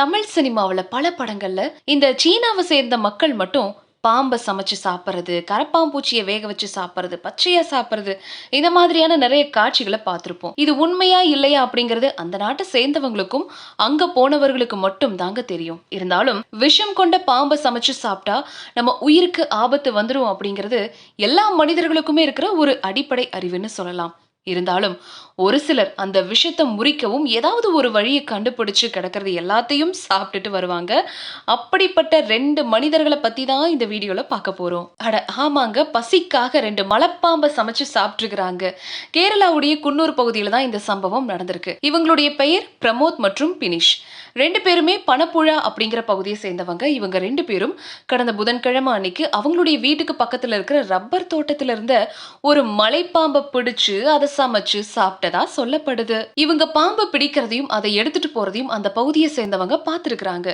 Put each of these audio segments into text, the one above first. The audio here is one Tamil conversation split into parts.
தமிழ் சினிமாவுல பல படங்கள்ல இந்த சீனாவை சேர்ந்த மக்கள் மட்டும் பாம்பை சமைச்சு சாப்பிட்றது கரப்பாம்பூச்சியை வேக வச்சு சாப்பிட்றது பச்சையா சாப்பிட்றது இந்த மாதிரியான நிறைய காட்சிகளை பார்த்துருப்போம். இது உண்மையா இல்லையா அப்படிங்கிறது அந்த நாட்டை சேர்ந்தவங்களுக்கும் அங்க போனவர்களுக்கு மட்டும் தாங்க தெரியும். இருந்தாலும் விஷம் கொண்ட பாம்பை சமைச்சு சாப்பிட்டா நம்ம உயிருக்கு ஆபத்து வந்துடும் அப்படிங்கிறது எல்லா மனிதர்களுக்குமே இருக்கிற ஒரு அடிப்படை அறிவுன்னு சொல்லலாம். இருந்தாலும் ஒரு சிலர் அந்த விஷத்தை முறிக்கவும் ஏதாவது ஒரு வழியை கண்டுபிடிச்சு கிடக்கிறது எல்லாத்தையும் சாப்பிட்டுட்டு வருவாங்க. அப்படிப்பட்ட ரெண்டு மனிதர்களை பத்தி தான் இந்த வீடியோல பார்க்க போறோம். அட ஆமாங்க. பசிக்காக ரெண்டு மலைப்பாம்பை சமைச்சு சாப்பிட்டுருக்காங்க கேரளாவுடைய குன்னூர் பகுதியில் தான் இந்த சம்பவம் நடந்திருக்கு. இவங்களுடைய பெயர் பிரமோத் மற்றும் பினிஷ். ரெண்டு பேருமே பணப்புழா அப்படிங்கிற பகுதியை சேர்ந்தவங்க. இவங்க ரெண்டு பேரும் கடந்த புதன்கிழமை அன்னைக்கு அவங்களுடைய வீட்டுக்கு பக்கத்துல இருக்கிற ரப்பர் தோட்டத்தில் இருந்த ஒரு மலைப்பாம்பை பிடிச்சு அதை சமைச்சு சாப்பிட்டதா சொல்லப்படுது. இவங்க பாம்பை பிடிக்கிறதையும் அதை எடுத்துட்டு போறதையும் அந்த பகுதியை சேர்ந்தவங்க பார்த்துருக்குறாங்க.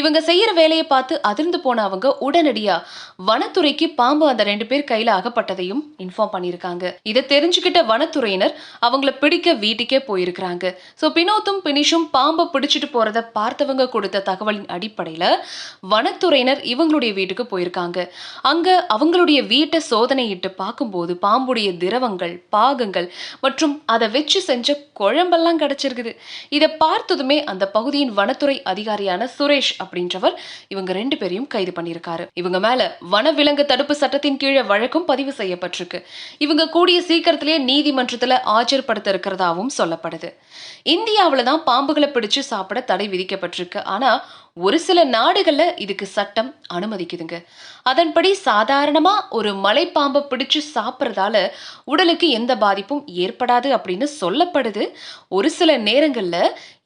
இவங்க செய்யற வேலையை பார்த்து அதிர்ந்து போன அவங்க உடனடியா வனத்துறைக்கு பாம்பு அந்த ரெண்டு பேர் கையில அகப்பட்டதையும் இன்ஃபார்ம் பண்ணியிருக்காங்க. இதை தெரிஞ்சுக்கிட்ட வனத்துறையினர் அவங்கள பிடிக்க வீட்டுக்கே போயிருக்கிறாங்க. ஸோ பினோத்தும் பினிஷும் பாம்பை பிடிச்சிட்டு போறத பார்த்தவங்க கொடுத்த தகவலின் அடிப்படையில வனத்துறையினர் இவங்களுடைய வீட்டுக்கு போயிருக்காங்க. அங்க அவங்களுடைய வீட்டை சோதனையிட்டு பார்க்கும்போது பாம்புடைய திரவங்கள் பாகங்கள் மற்றும் அதை வச்சு செஞ்ச குழம்பெல்லாம் கிடைச்சிருக்குது. இதை பார்த்ததுமே அந்த பகுதியின் வனத்துறை அதிகாரியான சுரேஷ் அப்படின்றவர் இவங்க ரெண்டு பேரையும் கைது பண்ணியிருக்காரு. இவங்க மேல வனவிலங்கு தடுப்பு சட்டத்தின் கீழே வழக்கும் பதிவு செய்யப்பட்டிருக்கு. இவங்க கூடிய சீக்கிரத்திலேயே நீதிமன்றத்துல ஆஜர்படுத்த இருக்கிறதாவும் சொல்லப்படுது. இந்தியாவில தான் பாம்புகளை பிடிச்சு சாப்பிட தடை விதிக்கப்பட்டிருக்கு. ஆனா ஒரு சில நாடுகள்ல இதுக்கு சட்டம் அனுமதிக்குதுங்க. அதன்படி சாதாரணமா ஒரு மலைப்பாம்பை பிடிச்சு சாப்பிட்றதால உடலுக்கு எந்த பாதிப்பும் ஏற்படாது அப்படின்னு சொல்லப்படுது. ஒரு சில நேரங்கள்ல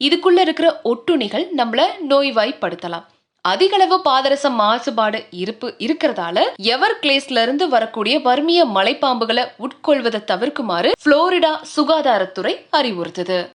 இதுக்குள்ள இருக்கிற ஒட்டுணிகள் நம்மள நோய்வாய்ப்படுத்தலாம். அதிகளவு பாதரச மாசுபாடு இருப்பு இருக்கிறதால எவர் கிளேஸ்ல இருந்து வரக்கூடிய வறுமைய மலைப்பாம்புகளை உட்கொள்வதை தவிர்க்குமாறு புளோரிடா சுகாதாரத்துறை அறிவுறுத்துது.